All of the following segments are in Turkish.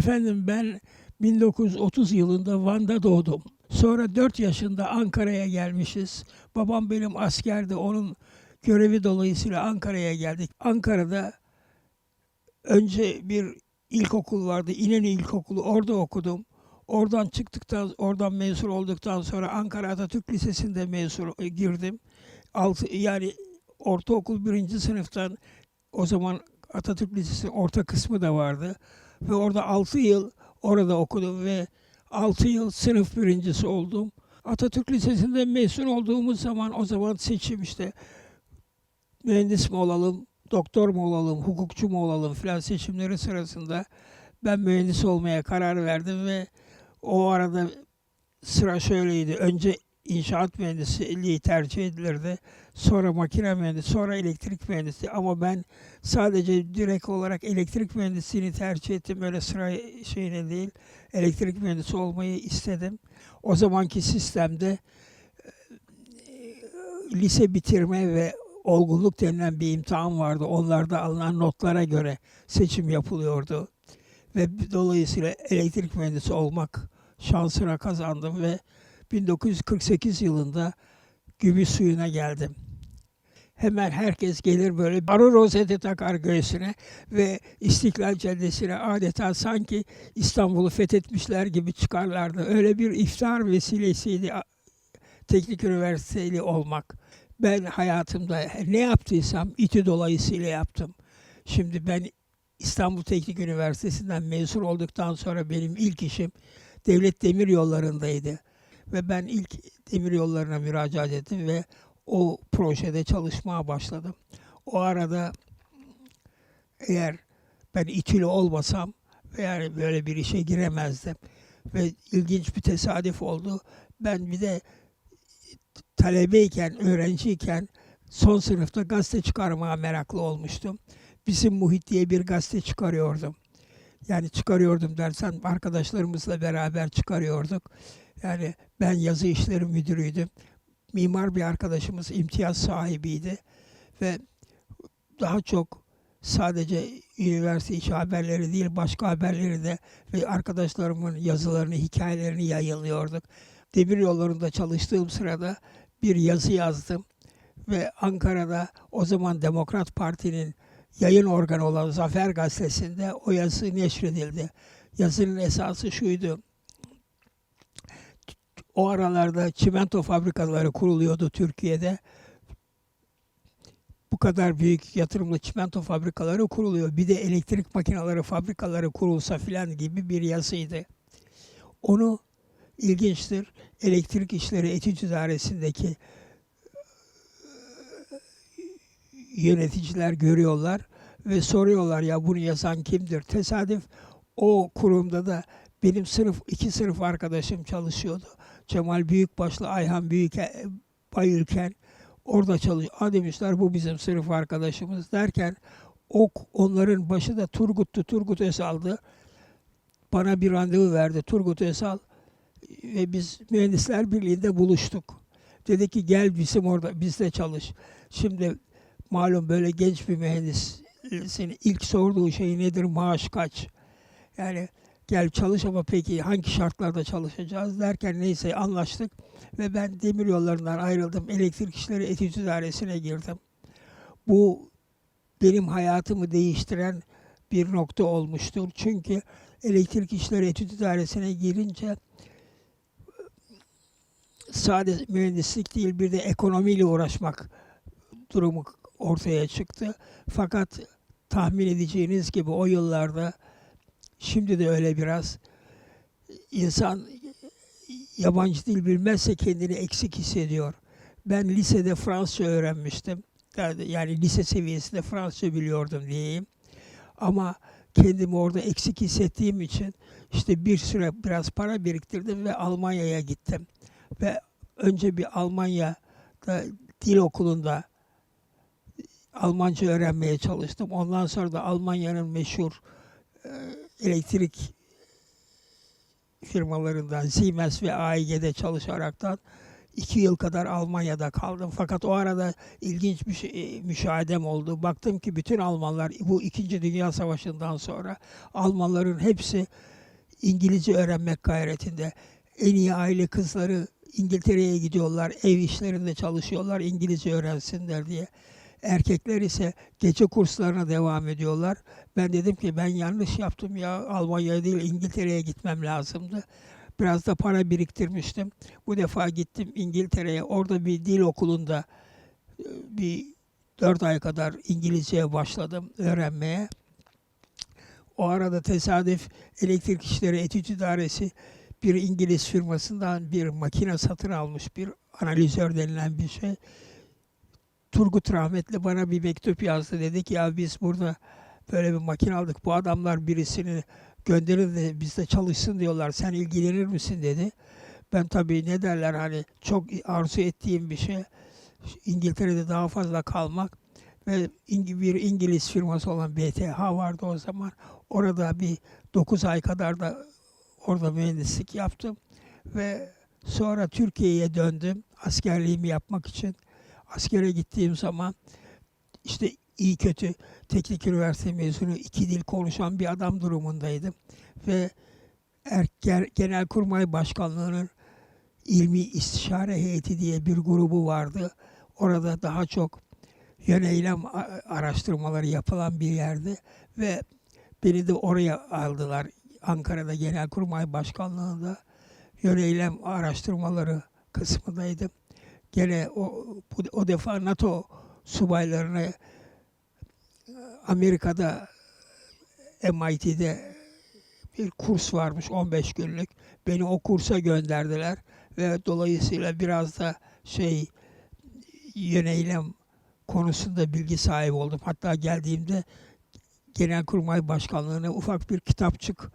Efendim ben 1930 yılında Van'da doğdum. Sonra 4 yaşında Ankara'ya gelmişiz. Babam benim askerdi. Onun görevi dolayısıyla Ankara'ya geldik. Ankara'da önce bir ilkokul vardı. İnönü İlkokulu. Orada okudum. Oradan çıktıktan, oradan mezun olduktan sonra Ankara Atatürk Lisesi'nde mezun e, girdim. Altı, yani ortaokul birinci sınıftan o zaman Atatürk Lisesi'nin orta kısmı da vardı. Ve orada 6 yıl orada okudum ve 6 yıl sınıf birincisi oldum. Atatürk Lisesi'nde mezun olduğumuz zaman o zaman seçim işte mühendis mi olalım, doktor mu olalım, hukukçu mu olalım filan seçimleri sırasında ben mühendis olmaya karar verdim ve o arada sıra şöyleydi. Önce inşaat mühendisliği tercih edilirdi. Sonra makine mühendisi, sonra elektrik mühendisi. Ama ben sadece direkt olarak elektrik mühendisliğini tercih ettim. Öyle sıra şeyine değil. Elektrik mühendisi olmayı istedim. O zamanki sistemde e, lise bitirme ve olgunluk denilen bir imtihan vardı. Onlarda alınan notlara göre seçim yapılıyordu. Ve dolayısıyla elektrik mühendisi olmak şansına kazandım ve 1948 yılında Gümüş suyuna geldim. Hemen herkes gelir böyle arı rozeti takar göğsüne ve İstiklal Caddesi'ne adeta sanki İstanbul'u fethetmişler gibi çıkarlardı. Öyle bir iftar vesilesiydi teknik üniversiteli olmak. Ben hayatımda ne yaptıysam İTÜ dolayısıyla yaptım. Şimdi ben İstanbul Teknik Üniversitesi'nden mezun olduktan sonra benim ilk işim devlet demir yollarındaydı. Ve ben ilk demir yollarına müracaat ettim ve o projede çalışmaya başladım. O arada eğer ben İTÜ'lü olmasam yani böyle bir işe giremezdim. Ve ilginç bir tesadüf oldu. Ben bir de talebeyken, öğrenciyken son sınıfta gazete çıkarmaya meraklı olmuştum. Bizim Muhit diye bir gazete çıkarıyordum. Yani çıkarıyordum dersen arkadaşlarımızla beraber çıkarıyorduk. Yani ben yazı işleri müdürüydüm. Mimar bir arkadaşımız imtiyaz sahibiydi ve daha çok sadece üniversite içi haberleri değil başka haberleri de ve arkadaşlarımın yazılarını, hikayelerini yayınlıyorduk. Demir yollarında çalıştığım sırada bir yazı yazdım ve Ankara'da o zaman Demokrat Parti'nin yayın organı olan Zafer Gazetesi'nde o yazı neşredildi. Yazının esası şuydu. O aralarda çimento fabrikaları kuruluyordu Türkiye'de. Bu kadar büyük yatırımlı çimento fabrikaları kuruluyor. Bir de elektrik makineleri fabrikaları kurulsa filan gibi bir yazıydı. Onu ilginçtir. Elektrik İşleri Etüt İdaresi'ndeki yöneticiler görüyorlar ve soruyorlar ya bunu yazan kimdir? Tesadüf o kurumda da benim sınıf iki sınıf arkadaşım çalışıyordu. Cemal Büyükbaşlı, Ayhan Büyük Bayülken orada çalışıyor. Ha demişler bu bizim sınıf arkadaşımız derken o onların başı da Turgut'tu. Turgut Özal'dı. Bana bir randevu verdi Turgut Özal ve biz Mühendisler Birliği'nde buluştuk. Dedi ki gel bizim orada bizde çalış. Şimdi malum böyle genç bir mühendis seni ilk sorduğu şey nedir maaş kaç? Yani gel çalış ama peki hangi şartlarda çalışacağız derken neyse anlaştık ve ben demir yollarından ayrıldım. Elektrik işleri etüt idaresine girdim. Bu benim hayatımı değiştiren bir nokta olmuştur. Çünkü elektrik işleri etüt idaresine girince sadece mühendislik değil bir de ekonomiyle uğraşmak durumu ortaya çıktı. Fakat tahmin edeceğiniz gibi o yıllarda şimdi de öyle biraz insan yabancı dil bilmezse kendini eksik hissediyor. Ben lisede Fransızca öğrenmiştim. Yani, lise seviyesinde Fransızca biliyordum diyeyim. Ama kendimi orada eksik hissettiğim için işte bir süre biraz para biriktirdim ve Almanya'ya gittim. Ve önce bir Almanya'da dil okulunda Almanca öğrenmeye çalıştım. Ondan sonra da Almanya'nın meşhur e, elektrik firmalarından Siemens ve AEG'de çalışaraktan iki yıl kadar Almanya'da kaldım. Fakat o arada ilginç bir şey, e, müşahedem oldu. Baktım ki bütün Almanlar bu İkinci Dünya Savaşı'ndan sonra Almanların hepsi İngilizce öğrenmek gayretinde. En iyi aile kızları İngiltere'ye gidiyorlar, ev işlerinde çalışıyorlar İngilizce öğrensinler diye. Erkekler ise gece kurslarına devam ediyorlar. Ben dedim ki ben yanlış yaptım ya Almanya'ya değil İngiltere'ye gitmem lazımdı. Biraz da para biriktirmiştim. Bu defa gittim İngiltere'ye. Orada bir dil okulunda e, bir dört ay kadar İngilizceye başladım öğrenmeye. O arada tesadüf elektrik işleri etüt idaresi bir İngiliz firmasından bir makine satın almış bir analizör denilen bir şey. Turgut rahmetli bana bir mektup yazdı. Dedi ki ya biz burada böyle bir makine aldık. Bu adamlar birisini gönderin de bizde çalışsın diyorlar. Sen ilgilenir misin dedi. Ben tabii ne derler hani çok arzu ettiğim bir şey. İngiltere'de daha fazla kalmak ve bir İngiliz firması olan BTH vardı o zaman. Orada bir 9 ay kadar da orada mühendislik yaptım ve sonra Türkiye'ye döndüm askerliğimi yapmak için. Askere gittiğim zaman işte iyi kötü teknik üniversite mezunu iki dil konuşan bir adam durumundaydım. Ve Er- Ger- Genelkurmay Başkanlığı'nın ilmi istişare heyeti diye bir grubu vardı. Orada daha çok yöneylem araştırmaları yapılan bir yerdi ve beni de oraya aldılar. Ankara'da Genelkurmay Başkanlığı'nda yöneylem araştırmaları kısmındaydım. Gene o, bu, o defa NATO subaylarına e, Amerika'da MIT'de bir kurs varmış 15 günlük. Beni o kursa gönderdiler ve dolayısıyla biraz da şey yöneylem konusunda bilgi sahibi oldum. Hatta geldiğimde Genelkurmay Başkanlığı'na ufak bir kitapçık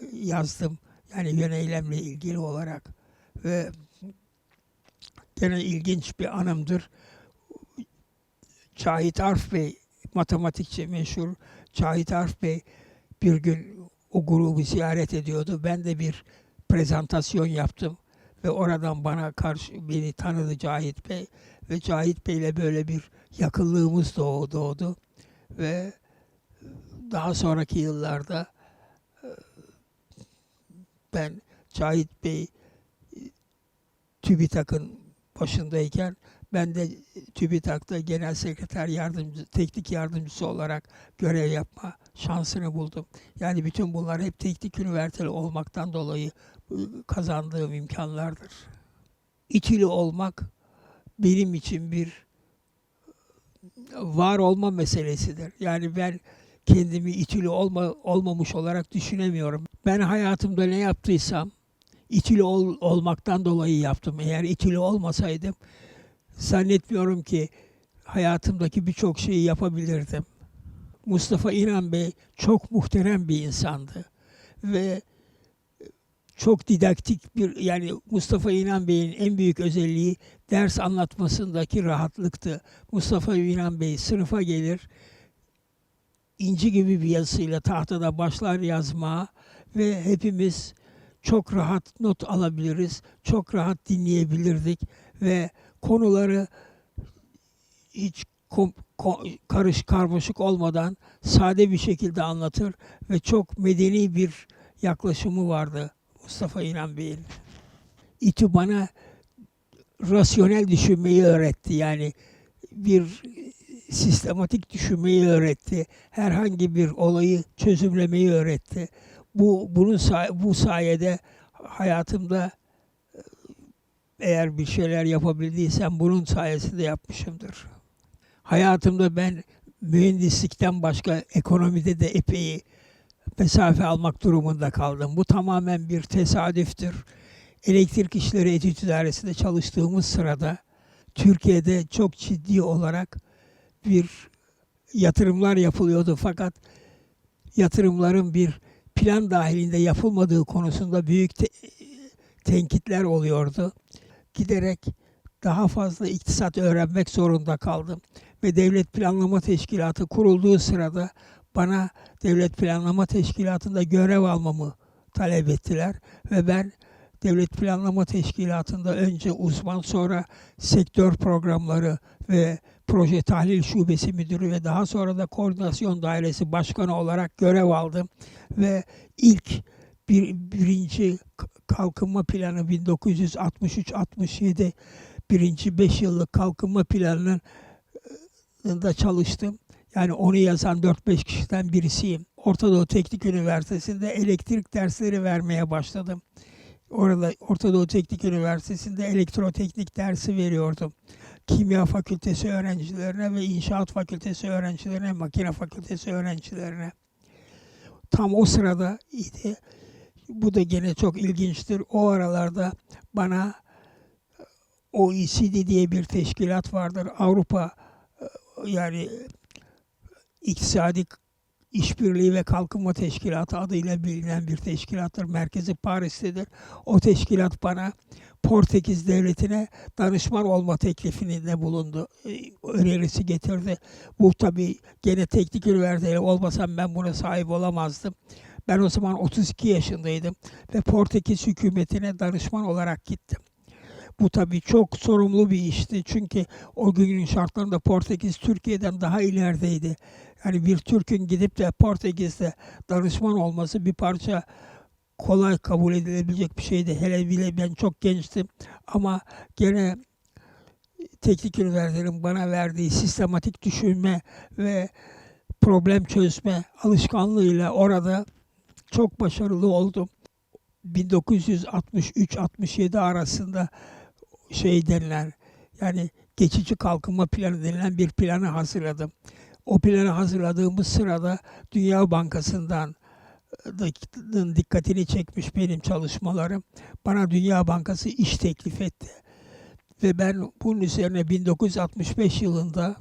e, yazdım. Yani yöneylemle ilgili olarak ve gene ilginç bir anımdır. Cahit Arf Bey, matematikçi meşhur Cahit Arf Bey bir gün o grubu ziyaret ediyordu. Ben de bir prezentasyon yaptım ve oradan bana karşı beni tanıdı Cahit Bey ve Cahit Bey'le böyle bir yakınlığımız doğdu, doğdu ve daha sonraki yıllarda e, ben Cahit Bey e, TÜBİTAK'ın başındayken ben de TÜBİTAK'ta genel sekreter yardımcı, teknik yardımcısı olarak görev yapma şansını buldum. Yani bütün bunlar hep teknik üniversiteli olmaktan dolayı e, kazandığım imkanlardır. İçili olmak benim için bir var olma meselesidir. Yani ben kendimi itili olma, olmamış olarak düşünemiyorum. Ben hayatımda ne yaptıysam itili ol, olmaktan dolayı yaptım. Eğer itili olmasaydım zannetmiyorum ki hayatımdaki birçok şeyi yapabilirdim. Mustafa İnan Bey çok muhterem bir insandı ve çok didaktik bir yani Mustafa İnan Bey'in en büyük özelliği ders anlatmasındaki rahatlıktı. Mustafa İnan Bey sınıfa gelir, inci gibi bir yazısıyla tahtada başlar yazmaya ve hepimiz çok rahat not alabiliriz, çok rahat dinleyebilirdik ve konuları hiç kom- ko- karış karmaşık olmadan sade bir şekilde anlatır ve çok medeni bir yaklaşımı vardı Mustafa İnan Bey'in. İTÜ bana rasyonel düşünmeyi öğretti. Yani bir sistematik düşünmeyi öğretti. Herhangi bir olayı çözümlemeyi öğretti. Bu bunun say- bu sayede hayatımda e, eğer bir şeyler yapabildiysem bunun sayesinde yapmışımdır. Hayatımda ben mühendislikten başka ekonomide de epey mesafe almak durumunda kaldım. Bu tamamen bir tesadüftür. Elektrik işleri etüt idaresinde çalıştığımız sırada Türkiye'de çok ciddi olarak bir yatırımlar yapılıyordu fakat yatırımların bir plan dahilinde yapılmadığı konusunda büyük te- tenkitler oluyordu. Giderek daha fazla iktisat öğrenmek zorunda kaldım ve Devlet Planlama Teşkilatı kurulduğu sırada bana Devlet Planlama Teşkilatı'nda görev almamı talep ettiler ve ben Devlet Planlama Teşkilatı'nda önce uzman sonra sektör programları ve proje tahlil şubesi müdürü ve daha sonra da koordinasyon dairesi başkanı olarak görev aldım. Ve ilk bir, birinci kalkınma planı 1963-67 birinci 5 yıllık kalkınma planının e, da çalıştım. Yani onu yazan 4-5 kişiden birisiyim. Orta Doğu Teknik Üniversitesi'nde elektrik dersleri vermeye başladım. Orada Orta Doğu Teknik Üniversitesi'nde elektroteknik dersi veriyordum. Kimya fakültesi öğrencilerine ve inşaat fakültesi öğrencilerine, makine fakültesi öğrencilerine. Tam o sırada idi. Bu da gene çok ilginçtir. O aralarda bana OECD diye bir teşkilat vardır. Avrupa e, yani İktisadi İşbirliği ve Kalkınma Teşkilatı adıyla bilinen bir teşkilattır. Merkezi Paris'tedir. O teşkilat bana Portekiz Devleti'ne danışman olma teklifini de bulundu. e, Önerisi getirdi. Bu tabii gene teknik üniversiteyle olmasam ben buna sahip olamazdım. Ben o zaman 32 yaşındaydım ve Portekiz hükümetine danışman olarak gittim. Bu tabii çok sorumlu bir işti. Çünkü o günün şartlarında Portekiz Türkiye'den daha ilerideydi. Yani bir Türk'ün gidip de Portekiz'de danışman olması bir parça kolay kabul edilebilecek bir şeydi. Hele bile ben çok gençtim ama gene teknik üniversitelerin bana verdiği sistematik düşünme ve problem çözme alışkanlığıyla orada çok başarılı oldum. 1963-67 arasında şey denilen yani geçici kalkınma planı denilen bir planı hazırladım. O planı hazırladığımız sırada Dünya Bankası'ndan da- dikkatini çekmiş benim çalışmalarım. Bana Dünya Bankası iş teklif etti. Ve ben bunun üzerine 1965 yılında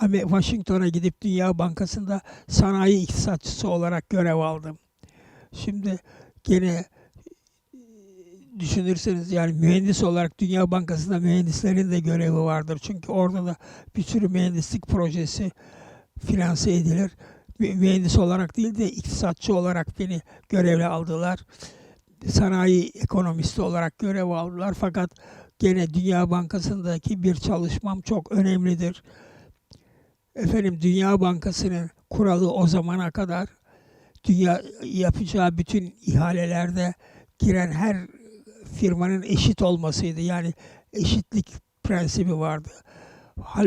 Washington'a gidip Dünya Bankası'nda sanayi iktisatçısı olarak görev aldım. Şimdi gene düşünürseniz yani mühendis olarak Dünya Bankası'nda mühendislerin de görevi vardır. Çünkü orada da bir sürü mühendislik projesi finanse edilir. Mü- Mühendis olarak değil de iktisatçı olarak beni görevle aldılar. Sanayi ekonomisti olarak görev aldılar. Fakat gene Dünya Bankası'ndaki bir çalışmam çok önemlidir. Efendim Dünya Bankası'nın kuralı o zamana kadar dünya yapacağı bütün ihalelerde giren her firmanın eşit olmasıydı. Yani eşitlik prensibi vardı. Hal,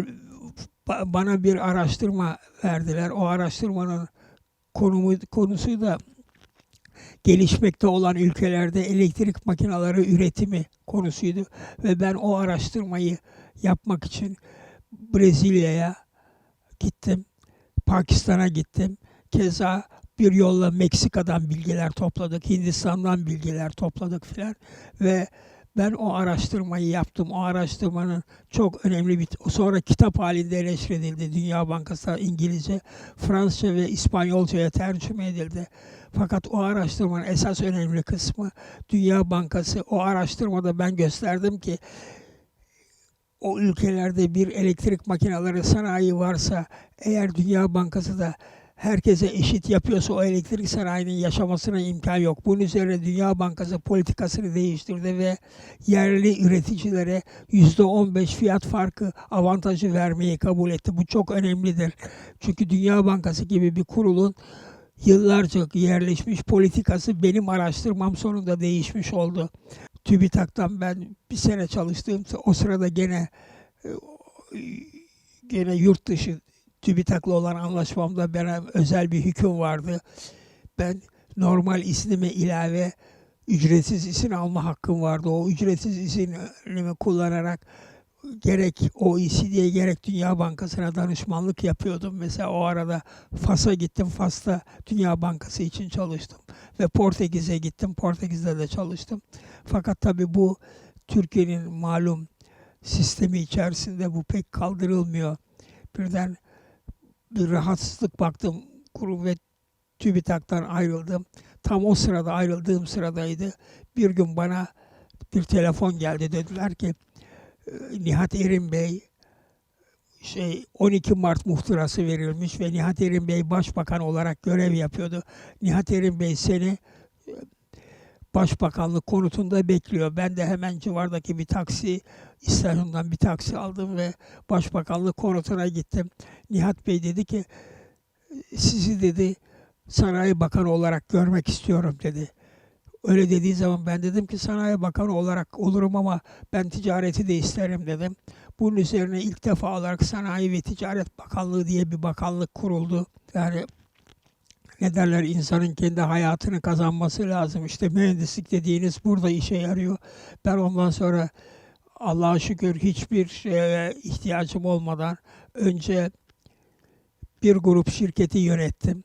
ba- bana bir araştırma verdiler. O araştırmanın konumu konusu da gelişmekte olan ülkelerde elektrik makineleri üretimi konusuydu ve ben o araştırmayı yapmak için Brezilya'ya gittim. Pakistan'a gittim. Keza bir yolla Meksika'dan bilgiler topladık, Hindistan'dan bilgiler topladık filan ve ben o araştırmayı yaptım. O araştırmanın çok önemli bir sonra kitap halinde neşredildi. Dünya Bankası İngilizce, Fransızca ve İspanyolcaya tercüme edildi. Fakat o araştırmanın esas önemli kısmı Dünya Bankası. O araştırmada ben gösterdim ki o ülkelerde bir elektrik makineleri sanayi varsa eğer Dünya Bankası da herkese eşit yapıyorsa o elektrik sanayinin yaşamasına imkan yok. Bunun üzerine Dünya Bankası politikasını değiştirdi ve yerli üreticilere %15 fiyat farkı avantajı vermeyi kabul etti. Bu çok önemlidir. Çünkü Dünya Bankası gibi bir kurulun yıllarca yerleşmiş politikası benim araştırmam sonunda değişmiş oldu. TÜBİTAK'tan ben bir sene çalıştım. O sırada gene e, gene yurt dışı TÜBİTAK'la olan anlaşmamda bana özel bir hüküm vardı. Ben normal iznime ilave ücretsiz izin alma hakkım vardı. O ücretsiz izinimi kullanarak gerek OECD'ye gerek Dünya Bankası'na danışmanlık yapıyordum. Mesela o arada Fas'a gittim. Fas'ta Dünya Bankası için çalıştım. Ve Portekiz'e gittim. Portekiz'de de çalıştım. Fakat tabii bu Türkiye'nin malum sistemi içerisinde bu pek kaldırılmıyor. Birden bir rahatsızlık baktım. Kurum ve TÜBİTAK'tan ayrıldım. Tam o sırada ayrıldığım sıradaydı. Bir gün bana bir telefon geldi. Dediler ki "E, Nihat Erin Bey şey 12 Mart muhtırası verilmiş ve Nihat Erin Bey başbakan olarak görev yapıyordu. Nihat Erin Bey seni Başbakanlık konutunda bekliyor. Ben de hemen civardaki bir taksi istasyonundan bir taksi aldım ve Başbakanlık konutuna gittim. Nihat Bey dedi ki sizi dedi Sanayi Bakanı olarak görmek istiyorum dedi. Öyle dediği zaman ben dedim ki Sanayi Bakanı olarak olurum ama ben ticareti de isterim dedim. Bunun üzerine ilk defa olarak Sanayi ve Ticaret Bakanlığı diye bir bakanlık kuruldu. Yani ne derler insanın kendi hayatını kazanması lazım. İşte mühendislik dediğiniz burada işe yarıyor. Ben ondan sonra Allah'a şükür hiçbir şeye ihtiyacım olmadan önce bir grup şirketi yönettim.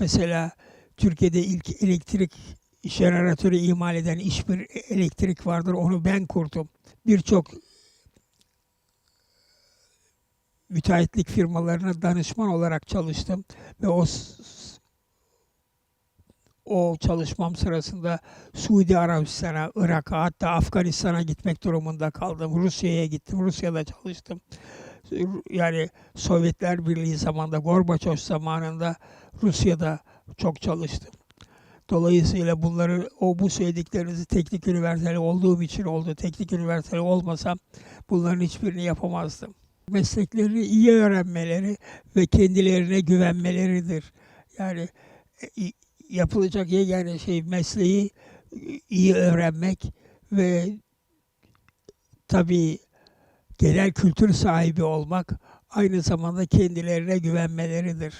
Mesela Türkiye'de ilk elektrik jeneratörü imal eden İşbir Elektrik vardır. Onu ben kurdum. Birçok müteahhitlik firmalarına danışman olarak çalıştım ve o o çalışmam sırasında Suudi Arabistan'a, Irak'a hatta Afganistan'a gitmek durumunda kaldım. Rusya'ya gittim. Rusya'da çalıştım. Yani Sovyetler Birliği zamanında, Gorbaçov zamanında Rusya'da çok çalıştım. Dolayısıyla bunları, o bu söylediklerinizi teknik üniversiteli olduğum için oldu. Teknik üniversiteli olmasam bunların hiçbirini yapamazdım. Mesleklerini iyi öğrenmeleri ve kendilerine güvenmeleridir. Yani e, yapılacak yegane şey mesleği i- iyi öğrenmek ve tabii genel kültür sahibi olmak aynı zamanda kendilerine güvenmeleridir.